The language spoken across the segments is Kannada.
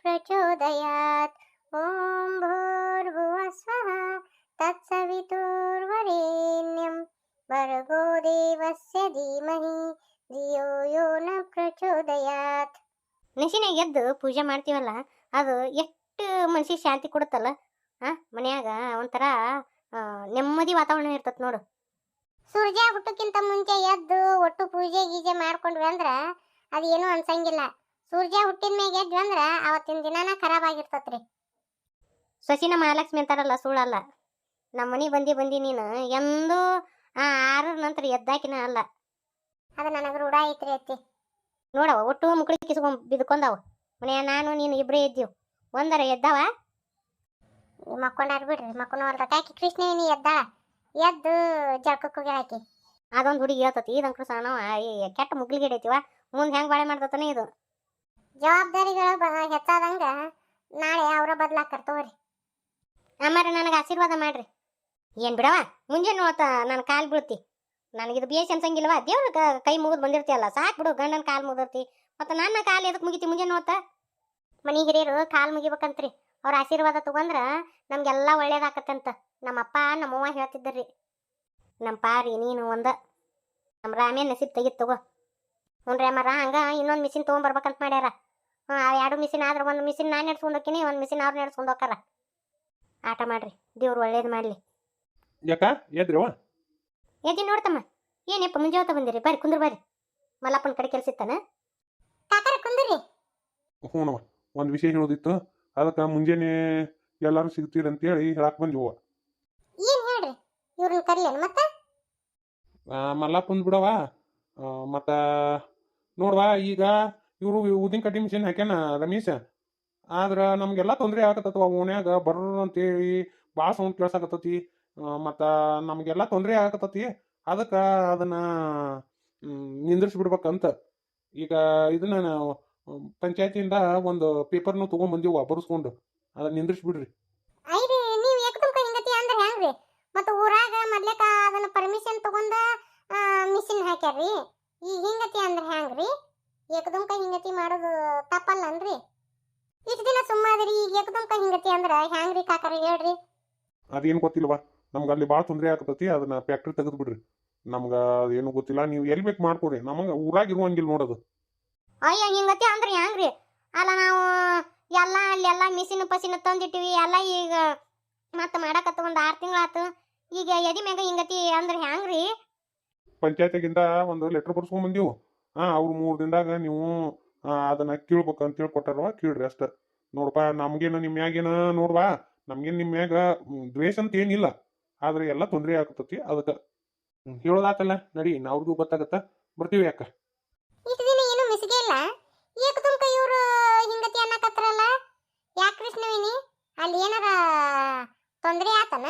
धीमहि धियो यो न प्रचोदयात् ॐ भूर्भुवः स्वः तत्सवितुर्वरेण्यं भर्गो देवस्य धीमहि ಧಿಯೋ ಯೋ ನ ಪ್ರಚೋದಯಾತ್ ನಶಿನಾಗ ಎದ್ದು ಪೂಜೆ ಮಾಡ್ತೀವಲ್ಲ ಅದು ಎಷ್ಟು ಮನ್ಸಿಗೆ ಶಾಂತಿ ಕೊಡುತ್ತಲ್ಲ ಆ ಮನ್ಯಾಗ ಒಂಥರ ಆ, ನೆಮ್ಮದಿ ವಾತಾವರಣ ಇರ್ತತ್ ನೋಡು ಸೂರ್ಯ ಹುಟ್ಟಕ್ಕಿಂತ ಮುಂಚೆ ಎದ್ದು ಒಟ್ಟು ಪೂಜೆ ಗೀಜೆ ಮಾಡ್ಕೊಂಡ್ವಿ ಅಂದ್ರ ಅದೇನು ಅನ್ಸಂಗಿಲ್ಲ ಸೂರ್ಯ ಹುಟ್ಟಿದ ಮ್ಯಾಗ ಎದ್ವಿ ಅಂದ್ರ ಅವತ್ತಿನ ದಿನಾನ ಖರಾಬ್ ಆಗಿರ್ತತ್ರಿ. ಸಸಿನ ಮಹಾಲಕ್ಷ್ಮಿ ಅಂತಾರಲ್ಲ ಸುಳ್ಳಲ್ಲ. ನಮ್ಮ ಮನೆ ಬಂದಿ ಬಂದಿ ನೀನು ಎಂದೂ ಆ ಆರರ ನಂತರ ಎದ್ದಾಕಿನ ಅಲ್ಲ. ಅದು ನನಗೆ ರೂಢ ಐತ್ರಿ ಅತ್ತಿ. ನೋಡವ ಒಟ್ಟು ಮುಕ್ಳಿ ಕಿಸ್ಕೊಂಡ್ ಬಿದ್ಕೊಂಡವ ಮನೆಯ ನಾನು ನೀನು ಇಬ್ಬರೇ ಎದ್ದೀವ್ ಒಂದರ ಎದ್ದವ? ಮಕ್ಕೊಂಡಾರ ಬಿಡ್ರಿ ಮಕ್ಕಳು ಹೊಲ್ದ ಕೃಷ್ಣ ನೀ ಎದ್ದಾಳ. ಎದ್ದು ಜಳಕಕ್ಕೆ ಹಾಕಿ. ಅದೊಂದು ಹುಡುಗಿ ಹೇಳ್ತತಿ ಇದಂಕ್ರು ಸಣ್ಣವ ಏ, ಕೆಟ್ಟ ಮುಗ್ಲಿಗೆ ಹಿಡಿತೀವ ಮುಂದೆ ಹೆಂಗ್ ಬಾಳೆ ಮಾಡ್ತತಾನೆ ಇದು? ಜವಾಬ್ದಾರಿಗಳು ಹೆಚ್ಚಾದಂಗ ನಾಳೆ ಅವರ ಬದ್ಲಾಕರ್ ತಗೋರಿ. ಅಮ್ಮಾರ ನನಗೆ ಆಶೀರ್ವಾದ ಮಾಡ್ರಿ. ಏನ್ ಬಿಡವ ಮುಂಜಾನೆ ಹೊತ್ತ ನನ್ನ ಕಾಲ್ ಬೀಳ್ತಿ. ನನಗಿದು ಎಸ್ ಅನ್ಸಂಗಿಲ್ವಾ ದೇವ್ರ ಕ- ಮುಗಿದು ಬಂದಿರ್ತೀಯಲ್ಲ, ಸಾಕು ಬಿಡು, ಗಂಡನ ಕಾಲು ಮುಗಿದಿರ್ತಿ ಮತ್ತು ನನ್ನ ಕಾಲು ಎದಕ್ಕೆ ಮುಗಿತಿ ಮುಂಜಾನೆ ಹೊತ್ತ ಮನಿ ಹಿರಿಯರು ಕಾಲ್ ಮುಗಿಬೇಕಂತ್ರಿ. ಅವ್ರ ಆಶೀರ್ವಾದ ತಗೊಂಡ್ರ ನಮ್ಗೆಲ್ಲ ಒಳ್ಳೇದಾಕತ್ತಂತ. ನಮ್ಮಪ್ಪ, ನಮ್ಮವ್ವ ಹೇಳ್ತಿದ್ದರ್ರಿ ನಮ್ಮ ಪಾರಿ ನೀನು ಒಂದ. ನಮ್ಮ ರಾಮೇನ್ ನಸೀಬ್ ತೆಗಿತ್ ತಗೋ. ಹ್ಞೂ ರೀ ಅಮ್ಮರ, ಹಂಗ ಇನ್ನೊಂದು ಮಿಷಿನ್ ತೊಗೊಂಬರ್ಬೇಕಂತ ಮಾಡ್ಯಾರ. ಎರಡು ಮಿಷಿನ್ ಆದ್ರೆ ಒಂದು ಮಿಷಿನ್ ನಾನು ನಡ್ಸ್ಕೊಂಡು ಹೋಗ್ತೀನಿ ಒಂದು ಮಿಷಿನ್ ಅವ್ರು ನಡ್ಸ್ಕೊಂಡು ಆಟ ಮಾಡ್ರಿ ದೇವ್ರು ಒಳ್ಳೇದು ಮಾಡಲಿ. ಯಾಕ? ಎದ್ರವ ಎದಿ ನೋಡ್ತಮ್ಮ ಏನಪ್ಪ ಮುಂಜಾವತ್ತ ಬಂದಿರಿ? ಬರ್ರಿ ಕುಂದ್ರ ಬರ್ರಿ. ಮಲ್ಲಪ್ಪನ ಕಡೆ ಕೆಲಸ ಇತ್ತಾನ? ಕಾಕರ ಕುಂದ್ರಿ. ಹ್ಞೂನವ ಒಂದು ವಿಷಯ ಹೇಳೋದಿತ್ತು ಅದಕ್ಕೆ ಮುಂಜಾನೆ ಎಲ್ಲರೂ ಸಿಗ್ತೀರಿ ಅಂತೇಳಿ ಹೇಳಕ್ ಬಂದಿವ ಏನ್ ಹೇಳ್ರಿ? ಇವ್ರನ್ನ ಕರಿಯನ್ ಮತ್ತ? ಮಲ್ಲಪ್ಪಂದು ಬಿಡವಾ ಮತ್ತು ನೋಡ್ವಾ ಈಗ ಇವರು ಊದಿನ ಕಡ್ಡಿ ಮಿಷಿನ್ ಹಾಕ್ಯಾನ ರಮೇಶ? ಆದ್ರೆ ನಮಗೆಲ್ಲ ತೊಂದರೆ ಆಗತ್ತವ ಓಣ್ಯಾಗ, ಬರ್ರ ಅಂತೇಳಿ ಭಾಳ ಸೌಂಡ್ ಕೇಳ್ಸಾಕತ್ತತಿ ಮತ್ತು ನಮಗೆಲ್ಲ ತೊಂದರೆ ಆಗತ್ತತಿ. ಅದಕ್ಕೆ ಅದನ್ನ ನಿಂದ್ರಿಸ್ಬಿಡ್ಬೇಕಂತ. ಈಗ ಇದನ್ನ ನಾವು ಪಂಚಾಯತಿಯಿಂದ ಒಂದು ಪೇಪರ್ನು ತೊಗೊಂಡ್ಬಂದಿವ ಬರೆಸ್ಕೊಂಡು ಅದನ್ನ ನಿಂದ್ರಿಸ್ಬಿಡ್ರಿ. ಐರಿ, ನೀವ್ ಮತ್ತ ಊರಾಗ ಮೊದ್ಲಕ್ಕ ಅದನ್ನ ಪರ್ಮಿಷನ್ ತಗೊಂಡ ಮಿಷಿನ್ ಹಾಕ್ಯಾರ್ರಿ? ಈಗ ಹಿಂಗತಿ ಅಂದ್ರೆ ಹೆಂಗ್ರಿ? ಏಕದಮ್ಕ ಹಿಂಗತಿ ಮಾಡೋದು ತಪ್ಪಲ್ಲನ್ರಿ? ಇಷ್ಟ ದಿನ ಸುಮ್ಮಾದ್ರಿ ಈಗ ಏಕದಮ್ಕ ಹಿಂಗತಿ ಅಂದ್ರ ಹೆಂಗ್ರಿ ಕಾಕರ ಹೇಳ್ರಿ? ಅದೇನು ಗೊತ್ತಿಲ್ವಾ? ನಮ್ಗೆ ಅಲ್ಲಿ ಭಾಳ ತೊಂದರೆ ಆಗ್ತತಿ ಅದನ್ನ ಫ್ಯಾಕ್ಟ್ರಿ ತೆಗೆದು ಬಿಡ್ರಿ. ನಮ್ಗೆ ಅದೇನು ಗೊತ್ತಿಲ್ಲ ನೀವು ಎಲ್ಲಿ ಬೇಕು ಮಾಡ್ಕೊಡ್ರಿ. ನಮಗೆ ಊರಾಗ ಇರುವಂಗಿಲ್ಲ ನೋಡೋದು. ಅಯ್ಯ ಹಿಂಗತಿ ಅಂದ್ರೆ ಹೆಂಗ್ರಿ ಅಲ್ಲ ನಾವು ಎಲ್ಲ ಅಲ್ಲೆಲ್ಲ ಮಿಷಿನ್ ಪಸಿನ ತಂದಿಟ್ಟಿವಿ ಎಲ್ಲ ಈಗ ಮತ್ತೆ ಮಾಡಕತ್ತ ಒಂದ್ ಆರು ತಿಂಗಳಾತು. ಈಗ ಎದಿ ಮ್ಯಾಗ ಹಿಂಗತಿ ಅಂದ್ರೆ ಹೆಂಗ್ರಿ ಪಂಚಾಯತಿಗಿಂದ ಒಂದು ಲೆಟರ್ ಬರ್ಸ್ಕೊಂಡ್ ಬಂದೀವು. ಹಾ ಅವ್ರು ಮೂರು ದಿನದಾಗ ನೀವು ಅದನ್ನ ಕೀಳ್ಬೇಕು ಅಂತ ಹೇಳಿ ಕೊಟ್ಟಾರವ ಕೀಳ್ರಿ ಅಷ್ಟ. ನೋಡಪ್ಪ ನಮ್ಗೇನು ನಿಮ್ಮ ಮ್ಯಾಗೇನ ನೋಡ್ವಾ ನಮ್ಗೇನು ನಿಮ್ಮ ಮ್ಯಾಗ ದ್ವೇಷ ಅಂತ ಏನಿಲ್ಲ. ಆದ್ರೆ ಎಲ್ಲ ತೊಂದರೆ ಆಗ್ತತಿ ಅದಕ್ಕೆ. ಹೇಳೋದಾತಲ್ಲ ನಡಿ ಅವ್ರಿಗೂ ಗೊತ್ತಾಗತ್ತ. ಬರ್ತೀವಿ ಯಾಕ ಇಷ್ಟು ದಿನ ಏನು ಮಿಸ್ಗೆ ಇಲ್ಲ? ಏಕದಮ್ಕ ಇವ್ರು ಹಿಂಗತಿ ಅನ್ನಕತ್ರಲ್ಲ ಯಾಕೆ ಕೃಷ್ಣವೇಣಿ ಅಲ್ಲಿ ಏನಾರ ತೊಂದ್ರೆ ಆತನ?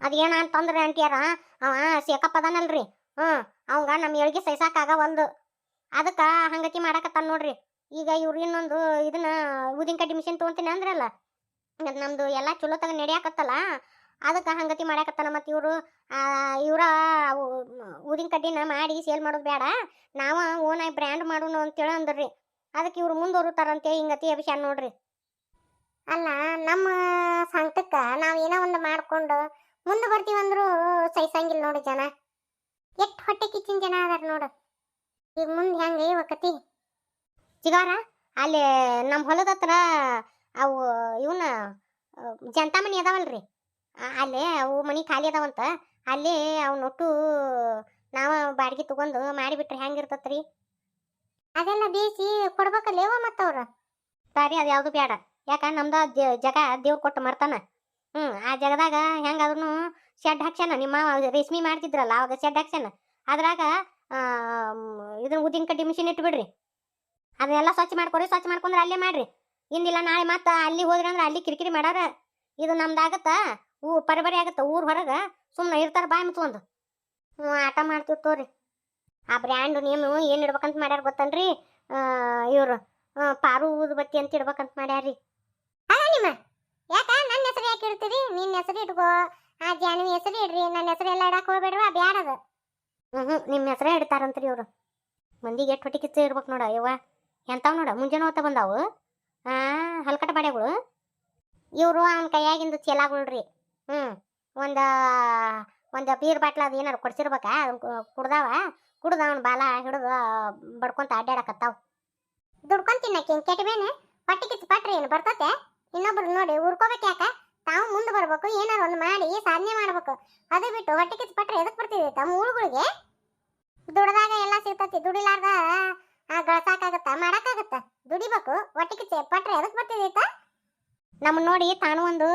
ಅದೇನ ತೊಂದ್ರೆ ಅಂಟ್ಯಾರ ಅವ ಸೇಕಪ್ಪ ಅದಾನಲ್ರಿ. ಹ್ಮ್, ಅವಂಗ ನಮ್ಮ ಏಳ್ಗೆ ಸಹಿಸಾಕಾಗ ಒಂದು. ಅದಕ್ಕೆ ಹಂಗತಿ ಮಾಡಕತ್ತಾನ ನೋಡ್ರಿ. ಈಗ ಇವ್ರು ಇನ್ನೊಂದು ಇದನ್ನ ಊದಿನ ಕಡ್ಡಿ ಮಿಷಿನ್ ತೊಗೊಂತೀನಿ ಅಂದ್ರಲ್ಲ, ಅದು ನಮ್ಮದು ಎಲ್ಲ ಚಲೋ ತಗ ನಡೆಯಾಕತ್ತಲ್ಲ, ಅದಕ್ಕೆ ಹಂಗತಿ ಮಾಡಾಕತ್ತಾನ ಮತ್ತು ಇವರು. ಇವರ ಊದಿನ ಕಡ್ಡಿನ ಮಾಡಿ ಸೇಲ್ ಮಾಡೋದು ಬೇಡ ನಾವು ಓನಾಗಿ ಬ್ರ್ಯಾಂಡ್ ಮಾಡೋಣ ಅಂತೇಳಿ ಅಂದ್ರಿ. ಅದಕ್ಕೆ ಇವ್ರು ಮುಂದುವರುತ್ತಾರಂತೆ ಹಿಂಗತಿ ಅಭಿಷಾನ ನೋಡ್ರಿ. ಅಲ್ಲ, ನಮ್ಮ ಸಂಕಟಕ್ಕ ನಾವು ಏನೋ ಒಂದು ಮಾಡ್ಕೊಂಡು ಮುಂದೆ ಬರ್ತೀವಂದ್ರೂ ಸಹಿಸಂಗಿಲ್ಲ ನೋಡಿ ಜನ. ಹೊಟ್ಟೆ ಕಿಚ್ಚಿನ ಜನ ಅದಾರ ನೋಡು. ಈಗ ಮುಂದೆ ಹೆಂಗೆ ಇವಕತಿ ಚಿಗಾರ ಅಲ್ಲಿ ನಮ್ಮ ಹೊಲದ ಹತ್ರ ಅವು ಇವನ್ನ ಜನತಾ ಮನಿ ಅದಾವಲ್ರಿ. ಅಲ್ಲಿ ಅವು ಮನಿ ಖಾಲಿ ಅದಾವಂತ. ಅಲ್ಲಿ ಅವನ್ನೊಟ್ಟು ನಾವು ಬಾಡಿಗೆ ತಗೊಂಡು ಮಾಡಿಬಿಟ್ರೆ ಹೆಂಗಿರ್ತತ್ರಿ ಅದೆಲ್ಲ ಬೇಯಿಸಿ ಕೊಡ್ಬೇಕಲ್ಲೇವ ಮತ್ತವ್ರ ಸಾರಿ ಅದು ಯಾವುದು ಬೇಡ ಯಾಕ ನಮ್ದ ಜಗ ದೇವ್ರು ಕೊಟ್ಟು ಮರ್ತಾನ. ಹ್ಞೂ ಆ ಜಗದಾಗ ಹೆಂಗಾದ್ರೂ ಶೆಡ್ ಹಾಕ್ಸ್ಯಾನ. ನಿಮ್ಮ ರೇಷ್ಮೆ ಮಾಡ್ತಿದ್ರಲ್ಲ, ಅವಾಗ ಶೆಡ್ ಹಾಕ್ಸ್ಯಾನ. ಅದ್ರಾಗ ಇದನ್ನ ಉದ್ದಿನ ಕಡ್ಡಿ ಮಿಷಿನ್ ಇಟ್ಬಿಡ್ರಿ ಅದನ್ನೆಲ್ಲ ಸ್ವಚ್ಛ ಮಾಡ್ಕೊರಿ, ಸ್ವಚ್ಛ ಮಾಡ್ಕೊಂಡ್ರೆ ಅಲ್ಲೇ ಮಾಡ್ರಿ. ಇಂದಿಲ್ಲ ನಾಳೆ ಮತ್ತೆ ಅಲ್ಲಿ ಹೋದ್ರಿ ಅಂದ್ರೆ ಅಲ್ಲಿ ಕಿರಿಕಿರಿ ಮಾಡಾರ. ಇದು ನಮ್ದಾಗತ್ತ ಊ, ಪರಿಬರಿ ಆಗತ್ತ, ಊರ್ ಹೊರಗೆ. ಸುಮ್ಮನೆ ಇರ್ತಾರೆ ಬಾಯಿ ಮುಚ್ಕೊಂಡು ಹ್ಞೂ ಆಟ ಮಾಡ್ತೀವಿ ತೋರಿ. ಆ ಬ್ರ್ಯಾಂಡ್ ನೇಮು ಏನು ಇಡ್ಬೇಕಂತ ಮಾಡ್ಯಾರ ಗೊತ್ತನ್ರಿ? ಇವರು ಪಾರು ಊದು ಬತ್ತಿ ಅಂತ ಇಡ್ಬೇಕಂತ ಮಾಡ್ಯಾರ್ರಿ. ಅಲ್ಲ ನಿಮ್ಮ, ಯಾಕ ನನ್ನ ಹೆಸರು ಯಾಕೆ ಇಡ್ತೀರಿ? ನಿನ್ನ ಹೆಸರು ಇಟ್ಕೋ. ಆ ಜಾನ್ವಿ ಹೆಸರು ಇಡ್ರಿ ನನ್ನ ಹೆಸರು ಎಲ್ಲ ಇಡಕ್ಕೆ ಹೋಗ್ಬೇಡ್ರಿ ಬ್ಯಾಡದ. ಹ್ಞೂ ನಿಮ್ಮ ಹೆಸರೇ ಇಡ್ತಾರಂತ್ರಿ ಇವರು. ಮಂದಿಗೆ ಎಷ್ಟು ಹೊಟ್ಟೆ ಕಿಚ್ಚ ಇರ್ಬೇಕು ನೋಡ ಯವ್ವ ಎಂಥವು ನೋಡ, ಮುಂಜಾನೆ ಹೋಗ್ತಾ ಬಂದಾವು. ಆ, ಹಲ್ಕಟ ಬಾಡೆಗಳು ಇವರು ಅವ್ನ ಕೈಯಾಗಿಂದು ಚೀಲಾಗಳ್ರಿ. ಹ್ಞೂ ಒಂದು ಒಂದು ಬೀರ್ ಬಾಟ್ಲ ಅದು ಏನಾರು ಕೊಡ್ಸಿರ್ಬೇಕಾ? ಅದನ್ನ ಕುಡ್ದಾವ. ಕುಡ್ದ ಅವ್ನ ಬಾಲ ಹಿಡಿದು ಬಡ್ಕೊಂತ ಅಡ್ಡಾಡಕತ್ತಾವ ದುಡ್ಕೊಂಡ್ ತಿನ್ನಕ್ಕೆ ಕೆಟ್ಟಬೇನೆ ಪಟ್ಟಿ ಕಿಚ್ಚು ಪಟ್ರಿ ಏನು ಬರ್ತತೆ? ಇನ್ನೊಬ್ರು ನೋಡಿ, ಉರ್ಕೋಬೇಕು ಯಾಕ? ತಾವು ಮುಂದೆ ಬರ್ಬೇಕು, ಏನಾರು ಒಂದು ಮಾಡಿ, ಸಾಧನೆ ಮಾಡ್ಬೇಕು. ಅದು ಬಿಟ್ಟು ಹೊಟ್ಟೆ ಕಿತ್ತು ಪಟ್ರೆ ಎದಕ್ ಬರ್ತಿದೆ ತಮ್ಮ ಊರುಗಳಿಗೆ? ದುಡ್ದಾಗ ಎಲ್ಲ ಸಿಗ್ತತಿ, ದುಡಿಲಾರ್ದ ಗಳಸಾಕಾಗತ್ತ, ಮಾಡಕ್ಕಾಗತ್ತ? ದುಡಿಬೇಕು, ಹೊಟ್ಟೆ ಕಿತ್ತು ಪಟ್ರೆ ಎದಕ್ ಬರ್ತಿದೈತ ನಮ್ಮ ನೋಡಿ ತಾನು ಒಂದು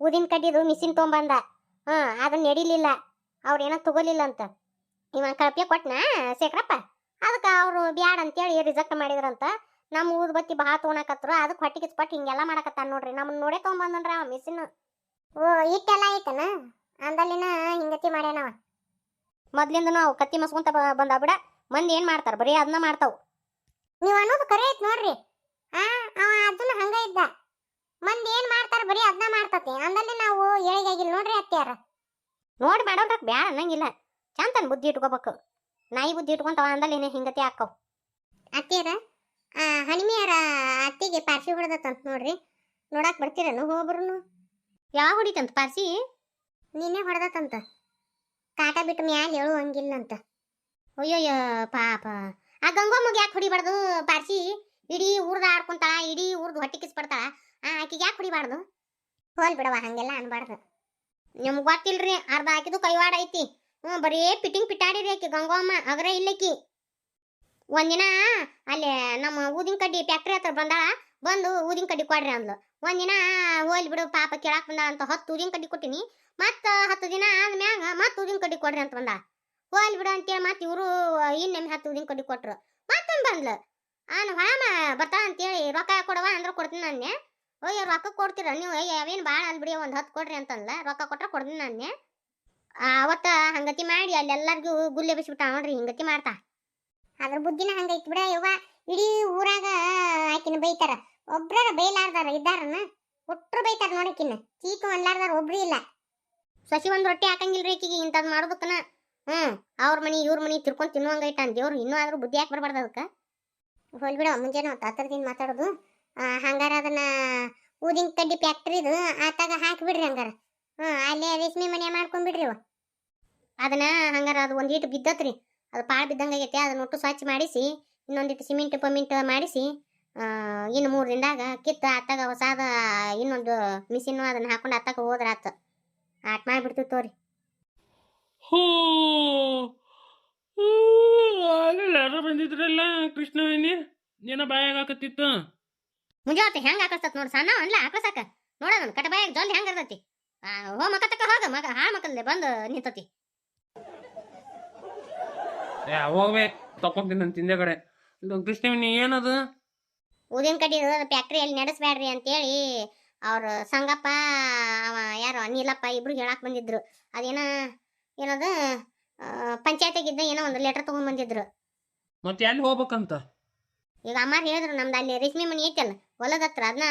ಊದಿನ ಕಡ್ಡಿದು ಮಿಷಿನ್ ತೊಗೊಂಬಂದ, ಹಾ, ಅದನ್ನ ನಡಿಲಿಲ್ಲ ಅವ್ರೇನೋ ತಗೋಲಿಲ್ಲ ಅಂತ. ಇವ ಕಳಪ್ಯ ಕೊಟ್ನ, ಶೇಖರಪ್ಪ? ಅದಕ್ಕೆ ಅವರು ಬ್ಯಾಡ ಅಂತೇಳಿ ರಿಜೆಕ್ಟ್ ಮಾಡಿದ್ರಂತ. ನಮ್ಮ ಊದ್ ಬತ್ತಿ ಬಾ ತೊಗೊಳಕತ್ರು ಅದಕ್ಕೆ ಹೊಟ್ಟಿಗೆ ಸ್ಪಟ್ ಹಿಂಗೆಲ್ಲ ಮಾಡಕತ್ತಾನ ನೋಡ್ರಿ. ನಮ್ಮನ್ನ ನೋಡೇ ತೊಗೊಂಬಂದನ್ರ ಅವ ಮಿಷಿನ್ ಓ ಇಟ್ಟೆಲ್ಲ ಐತನ? ಅಂದಲ್ಲಿನ ಹಿಂಗತಿ ಮಾಡ್ಯಾನವ ಮೊದ್ಲಿಂದ ನಾವು ಕತ್ತಿ ಮಸ್ಕೊಂತ ಬಂದ ಬಿಡ. ಮಂದಿ ಏನ್ ಮಾಡ್ತಾರ? ಬರೀ ಅದನ್ನ ಮಾಡ್ತಾವ. ನೀವು ಅನ್ನೋದು ಕರೆ ಐತ್ ನೋಡ್ರಿ. ಆ ಅವ ಅದನ್ನ ಹಂಗ ಇದ್ದ. ಮಂದಿ ಏನ್ ಮಾಡ್ತಾರ? ಬರೀ ಅದನ್ನ ಮಾಡ್ತತಿ. ಅಂದಲ್ಲಿ ನಾವು ಏಳಿಗಾಗಿಲ್ಲ ನೋಡ್ರಿ ಅತ್ಯಾರ ನೋಡಿ ಮಾಡೋದಕ್ಕೆ ಬ್ಯಾಡ ಅನ್ನಂಗಿಲ್ಲ. ಚಂತನ್ ಬುದ್ಧಿ ಇಟ್ಕೋಬೇಕು. ನಾಯಿ ಬುದ್ಧಿ ಇಟ್ಕೊಂತಾವ ಅಂದಲ್ಲಿ ಹಿಂಗತಿ ಹಾಕವ್. ಅತ್ತೀರ ಆ, ಹನಿಮಿಯರ ಅತ್ತಿಗೆ ಪಾರ್ಸಿ ಹೊಡೆದತ್ತಂತ ನೋಡ್ರಿ. ನೋಡಾಕ್ ಬರ್ತೀರನು? ಹೋಗ್ಬರುನು ಯಾವಾಗ ಹೊಡಿತಂತ ಪಾರ್ಸಿ? ನಿನ್ನೆ ಹೊಡೆದತ್ತಂತ ಕಾಟ ಬಿಟ್ಟು ಮ್ಯಾಲ ಹೇಳು ಹಂಗಿಲ್ಲಂತ ಅಯ್ಯಯ್ಯ, ಪಾಪ. ಆ ಗಂಗಮ್ಮಗೆ ಯಾಕೆ ಹೊಡಿಬಾರ್ದು ಪಾರ್ಸಿ? ಇಡೀ ಊರ್ದ ಆಡ್ಕೊಂತಾಳ, ಇಡೀ ಊರ್ದು ಹೊಟ್ಟೆ ಕಿಸ್ಬಿಡ್ತಾಳ. ಆ, ಆಕಿಗೆ ಯಾಕೆ ಹೊಡಿಬಾರ್ದು? ಹೋಲ್ ಬಿಡವ ಹಂಗೆಲ್ಲ ಅನ್ಬಾರ್ದು. ನಿಮ್ಗೆ ಗೊತ್ತಿಲ್ರಿ, ಅರ್ಧ ಹಾಕಿದ್ದು ಕೈವಾಡ ಐತಿ. ಹ್ಞೂ ಬರೀ ಪಿಟಿಂಗ್ ಪಿಟಾಡಿರಿ ಆಕಿ ಗಂಗಮ್ಮ ಅಗ್ರ ಇಲ್ಲಕಿ ಒಂದಿನ ಅಲ್ಲಿ ನಮ್ಮ ಊದಿನ ಕಡ್ಡಿ ಫ್ಯಾಕ್ಟ್ರಿ ಹತ್ರ ಬಂದಾಳ, ಬಂದು ಊದಿನ ಕಡ್ಡಿ ಕೊಡ್ರಿ ಅಂದ್ಲು. ಒಂದಿನ ಹೋಲ್ ಬಿಡು, ಪಾಪ ಕೇಳಾಕ್ ಬಂದಾಳ ಅಂತ ಹತ್ತು ಊದಿನ ಕಡ್ಡಿ ಕೊಟ್ಟಿನಿ. ಮತ್ತೆ ಹತ್ತು ದಿನ ಆದ್ಮ್ಯಾಗ ಮತ್ತೆ ಊದಿನ ಕಡ್ಡಿ ಕೊಡ್ರಿ ಅಂತ ಬಂದ ಹೋಲ್ ಬಿಡು ಅಂತೇಳಿ ಮತ್ತೆ ಇವರು ಇನ್ನೊಮ್ಮೆ ಹತ್ತು ಊದಿನ ಕಡ್ಡಿ ಕೊಟ್ರು. ಮತ್ತೆ ಬಂದ್ಲು. ಆನ ಹೊಳಮ ಬರ್ತಾ ಅಂತೇಳಿ ರೊಕ್ಕ ಕೊಡವ ಅಂದ್ರೆ ಕೊಡ್ತೀನಿ ನಾನೇ ಅಯ್ಯೋ ರೊಕ್ಕ ಕೊಡ್ತೀರ ನೀವು ಅವೇನು ಭಾಳ ಅಲ್ಬಿಡಿ ಒಂದು ಹತ್ತು ಕೊಡ್ರಿ ಅಂತಂದ್ಲ. ರೊಕ್ಕ ಕೊಟ್ರೆ ಕೊಡ್ತೀನಿ ನಾನೇ ಅವತ್ತ ಹಂಗತಿ ಮಾಡಿ ಅಲ್ಲೆಲ್ಲರಿಗೂ ಗುಲ್ಲೆ ಬಿಸ್ಬಿಟ್ಟ ನೋಡ್ರಿ ಹಿಂಗತಿ ಮಾಡ್ತಾ. ಅದ್ರ ಬುದ್ಧಿನ ಹಂಗೈತಿ ಬಿಡ ಯವ್ವ. ಇಡೀ ಊರಾಗ ಆಕಿನ ಬೈತಾರ. ಒಬ್ರಾರ ಬೈಲಾರ್ದಾರ, ಇದ್ದಾರನ ಒಟ್ರು ಬೈತಾರ ನೋಡಿಕಿನ ಚೀಕು ಅನ್ಲಾರ್ದಾರ ಒಬ್ರು ಇಲ್ಲ. ಸಸಿ ಒಂದ್ ರೊಟ್ಟಿ ಹಾಕಂಗಿಲ್ರಿ ಆಕಿಗೆ, ಇಂಥದ್ ಮಾಡೋದಕ್ಕನ. ಹ್ಮ್, ಅವ್ರ ಮನಿ, ಇವ್ರ ಮನಿ ತಿರ್ಕೊಂಡ್ ತಿನ್ನುವಂಗೈತ ಅಂತ ದೇವ್ರು. ಇನ್ನೂ ಆದ್ರೂ ಬುದ್ಧಿ ಯಾಕೆ ಬರ್ಬಾರ್ದು ಅದಕ್ಕೆ? ಹೋಲ್ ಬಿಡ, ಮುಂಜಾನೆ ಹೊತ್ತು ಹತ್ತರದಿಂದ ಮಾತಾಡೋದು. ಹಂಗಾರ ಅದನ್ನ ಊದಿನ ಕಡ್ಡಿ ಫ್ಯಾಕ್ಟ್ರಿದು ಆತಾಗ ಹಾಕಿಬಿಡ್ರಿ ಹಂಗಾರ. ಹ್ಮ್, ಅಲ್ಲೇ ರೇಷ್ಮೆ ಮನೆ ಮಾಡ್ಕೊಂಡ್ಬಿಡ್ರಿ ಅವ ಅದನ್ನ ಹಂಗಾರ ಅದು ಒಂದೀಟು ಬಿದ್ದತ್ರಿ. ಅದು ಪಾಳು ಬಿದ್ದಂಗೆ ಆಗೈತೆ ಅದನ್ನ ಒಟ್ಟು ಸ್ವಚ್ಛ ಮಾಡಿಸಿ ಇನ್ನೊಂದಿಟ್ಟು ಸಿಮೆಂಟ್ ಪಮಿಂಟ್ ಮಾಡಿಸಿ ಆ, ಇನ್ನು ಮೂರು ದಿನದಾಗ ಕಿತ್ತು ಅತ್ತಾಗ ಹೊಸಾದ ಇನ್ನೊಂದು ಮಿಷಿನ್ನು ಅದನ್ನು ಹಾಕೊಂಡು ಅತ್ತಾಗ ಹೋದ್ರೆ ಆತ. ಆಟ ಮಾಡಿಬಿಡ್ತೀವಿ ತೋರಿ. ಯಾರೋ ಬಂದಿದ್ರಲ್ಲ ಕೃಷ್ಣವೇಣಿ ಏನೋ ಬಾಯಾಗ ಹಾಕತ್ತಿತ್ತು. ಮುಂಜಾವತ್ತೆ ಹೆಂಗ್ ಹಾಕಸ್ತತ್ ನೋಡ್ ಸಣ್ಣ ಅನ್ಲ ಹಾಕಸಾಕ ನೋಡೋಣ ಕಟ ಬಾಯಾಗ ಜಲ್ದಿ ಹೆಂಗ್ ಇರ್ತೈತಿ ಹೋ ಮಕ್ಕ ತಕ ಹೋಗ ಮಗ ಹಾ ಮಕ್ಕಲ್ದೆ ಬಂದು ನಿಂತತಿ. ಹೋಗ್ಬೇಕು ತಕೊಂತೀನಿ ಹಿಂದೆ ಕಡೆ. ಕೃಷ್ಣ ಕೃಷ್ಣವೇಣಿ ಏನದು? ಊದಿನ ಕಡ್ಡಿ ಫ್ಯಾಕ್ಟ್ರಿಯಲ್ಲಿ ನಡೆಸ್ಬೇಡ್ರಿ ಅಂತೇಳಿ ಅವ್ರ ಸಂಗಪ್ಪ ಅವ ಯಾರು ಅನಿಲಪ್ಪ ಇಬ್ರು ಹೇಳಕ್ ಬಂದಿದ್ರು. ಅದೇನ ಏನದು ಪಂಚಾಯತಿಗಿದ್ದ ಏನೋ ಒಂದು ಲೆಟರ್ ತಗೊಂಡ್ ಬಂದಿದ್ರು. ಮತ್ತೆ ಎಲ್ಲಿ ಹೋಗ್ಬೇಕಂತ? ಈಗ ಅಮ್ಮಾರ್ ಹೇಳಿದ್ರು ನಮ್ದು ಅಲ್ಲಿ ರೇಷ್ಮೆ ಮನೆ ಐತಲ್ಲ ಹೊಲದ ಹತ್ರ ಅದನ್ನ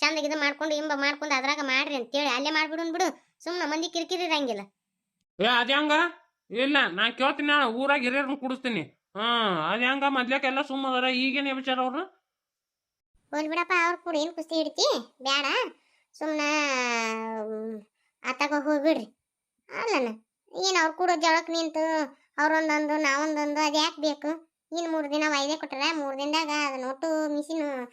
ಚಂದ ಇದು ಮಾಡ್ಕೊಂಡು ಇಂಬ ಮಾಡ್ಕೊಂಡು ಅದ್ರಾಗ ಮಾಡ್ರಿ ಅಂತೇಳಿ ಅಲ್ಲೇ ಮಾಡ್ಬಿಡು ಬಿಡು ಸುಮ್ಮನೆ ಮಂದಿ ಕಿರಿಕಿರಿ ಇರಂಗಿಲ್ಲ. ಏ ಅದ ಹೆಂಗ? ಇಲ್ಲ, ನಾ ಕೇಳ್ತೀನಿ ನಾನು ಊರಾಗ ಹಿರಿಯರನ್ನ ಕುಡಿಸ್ತೀನಿ. ಹಾ ಅದ ಹೆಂಗ ಮೊದ್ಲಕ್ಕೆಲ್ಲ ಸುಮ್ಮದಾರ ಈಗೇನು ವಿಚಾರ ಅವರು ಹೋಲ್ ಬಿಡಪ್ಪ, ಅವ್ರ ಕೂಡ ಏನು ಕುಸ್ತಿ ಹಿಡ್ತಿ? ಬೇಡ ಸುಮ್ಮನೆ ಆತಾಗ ಹೋಗ್ಬಿಡ್ರಿ ಅಲ್ಲನ, ಏನು ಅವ್ರು ಕೂಡ ಜಳಕ್ಕೆ ನಿಂತು, ಅವ್ರೊಂದೊಂದು, ನಾವೊಂದೊಂದು, ಅದು ಯಾಕೆ ಬೇಕು? ಇನ್ನು ಮೂರು ದಿನ ವಾಯ್ದೆ ಕೊಟ್ಟರೆ ಮೂರು ದಿನದಾಗ ಅದನ್ನ ನೋಟು, ಮಿಷಿನ್